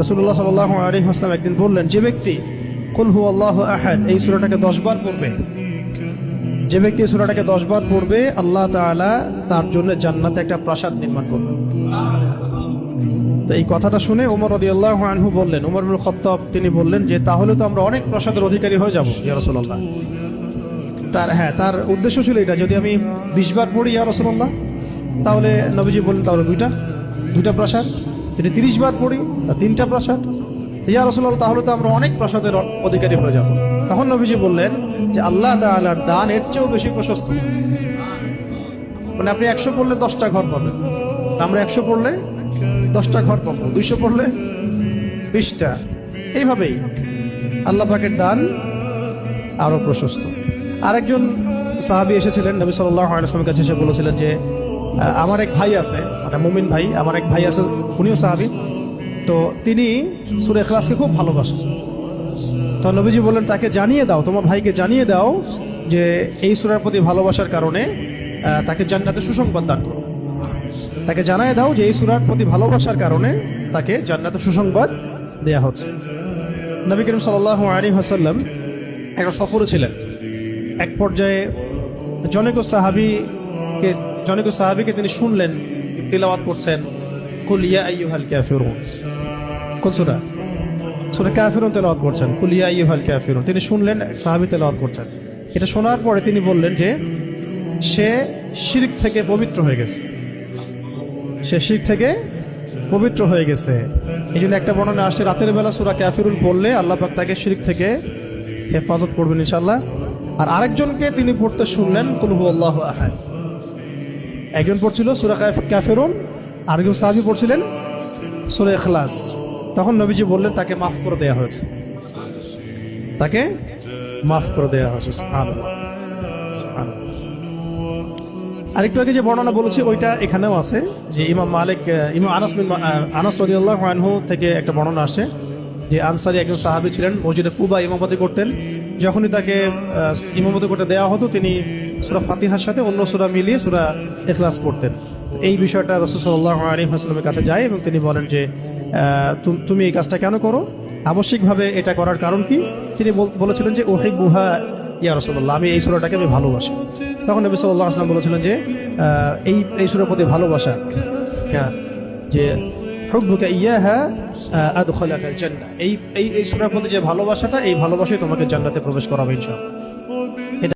রসুল্লাহ সাল আলী হাসলাম একদিন বললেন, যে ব্যক্তি, কুল হু আল্লাহ আহাদ এই সুরাটাকে দশবার পড়বে। যে ব্যক্তি সুরাটাকে দশবার পড়বে, আল্লাহ তাআলা তার জন্য জান্নাতে একটা প্রাসাদ নির্মাণ করবে তো এই কথাটা শুনে উমর রদি আল্লাহ আনহু বললেন, উমর খত্তাব তিনি বললেন যে, তাহলে তো আমরা অনেক প্রসাদের অধিকারী হয়ে যাব, ইয়া রসুল্লাহ তার হ্যাঁ তার উদ্দেশ্য ছিল এটা, যদি আমি বিশবার পড়ি, ইয়া রসুল্লাহ তাহলে নবীজি বললেন তাহলে দুইটা দুইটা প্রাসাদ। যদি তিরিশ বার পড়ি তা তিনটা প্রাসাদ। ইয়া রসুল্লাহ তাহলে তো আমরা অনেক প্রাসাদের অধিকারী হয়ে যাব। তখন নবীজি বললেন যে, আল্লাহ তাআলার দান এর চেয়েও বেশি প্রশস্ত। মানে আপনি একশো পড়লে দশটা ঘর পাবেন। আমরা একশো পড়লে দশটা ঘর পাবো, দুইশো পড়লে বিশটা। এইভাবেই আল্লাহ পাকের দান আরও প্রশস্ত। আরেকজন সাহাবি এসেছিলেন, নবী সাল্লাহ আলাইসলামের কাছে এসে বলেছিলেন যে আমার এক ভাই আছে মানে মুমিন ভাই, আমার এক ভাই আছে, উনিও সাহাবি। তো তিনি সুরে এখলাসকে খুব ভালোবাসেন। তো নবীজি বললেন, তাকে জানিয়ে দাও, তোমার ভাইকে জানিয়ে দাও যে এই সুরার প্রতি ভালোবাসার কারণে তাকে জান্নাতে সুসংবাদ দান করো। তাকে জানায় দাও যে এই সুরার প্রতি ভালোবাসার কারণে তাকে জান্নাতে সুসংবাদ দেয়া হচ্ছে। নবী করিম সাল্লাহ আলী হাসাল্লাম একটা সফরে ছিলেন। এক পর্যায়ে জনক সাহাবিকে জনক সাহাবিকে তিনি শুনলেন, তিলাওয়াত করছেন কুলিয়া আইয়ুহাল কাফিরুন। কোন সূরা? সূরা কাফিরুন তেলাওয়াত করছেন। কুলিয়া আইয়ুহাল কাফিরুন। তিনি শুনলেন সাহাবী তেলাওয়াত করছেন। এটা শোনার পরে তিনি বললেন যে, সে শিরক থেকে পবিত্র হয়ে গেছে। সে শিখ থেকে পবিত্র হয়ে গেছে। এই জন্য একটা বর্ণনা আসছে, রাতের বেলা সুরা ক্যাফিরুল পড়লে আল্লাহ পাক তাকে শিরিক থেকে হেফাজত করবেন ইনশাল্লাহ আর আরেকজনকে তিনি পড়তে শুনলেন কুলহু আল্লাহ আহাদ। একজন পড়ছিল সুরা ক্যাফিরুন আরেকজন সাহাবি পড়ছিলেন সুরা এখলাস তখন নবীজি বললেন, তাকে মাফ করে দেয়া হয়েছে। তাকে মাফ করে দেয়া হয়েছে। আরেকটু আগে যে বর্ণনা বলেছি, ওইটা এখানেও আছে, যে ইমাম মালিক ইমাম আনাস বিন আনাস রাদিয়াল্লাহু আনহু থেকে একটা বর্ণনা আসে যে আনসারি একজন সাহাবী ছিলেন, মসজিদে কুবা ইমামতি করতেন। যখনই তাকে ইমামতি করতে দেওয়া হতো, তিনি সূরা ফাতিহার সাথে অন্য সূরা মিলিয়ে সূরা ইখলাস পড়তেন। এই বিষয়টা রাসূল সাল্লাল্লাহু আলাইহি ওয়াসাল্লামের কাছে যায় এবং তিনি বলেন যে তুমি এই কাজটা কেন করো? আবশ্যিকভাবে এটা করার কারণ কি? তিনি বলেছিলেন যে ওহিক বুহা ইয়া রসল্লাহ আমি এই সুরাটাকে আমি ভালোবাসি। তখন নবী সাল্লাহ আসলাম বলেছিলেন যে এই এই সুরের প্রতি ভালোবাসা হ্যাঁ যে আদখালাকা জান্নাহ। এই এই এই সুরের প্রতি যে ভালোবাসাটা, এই ভালোবাসাই তোমাকে জান্নাতে প্রবেশ করাবে ইনশাআল্লাহ।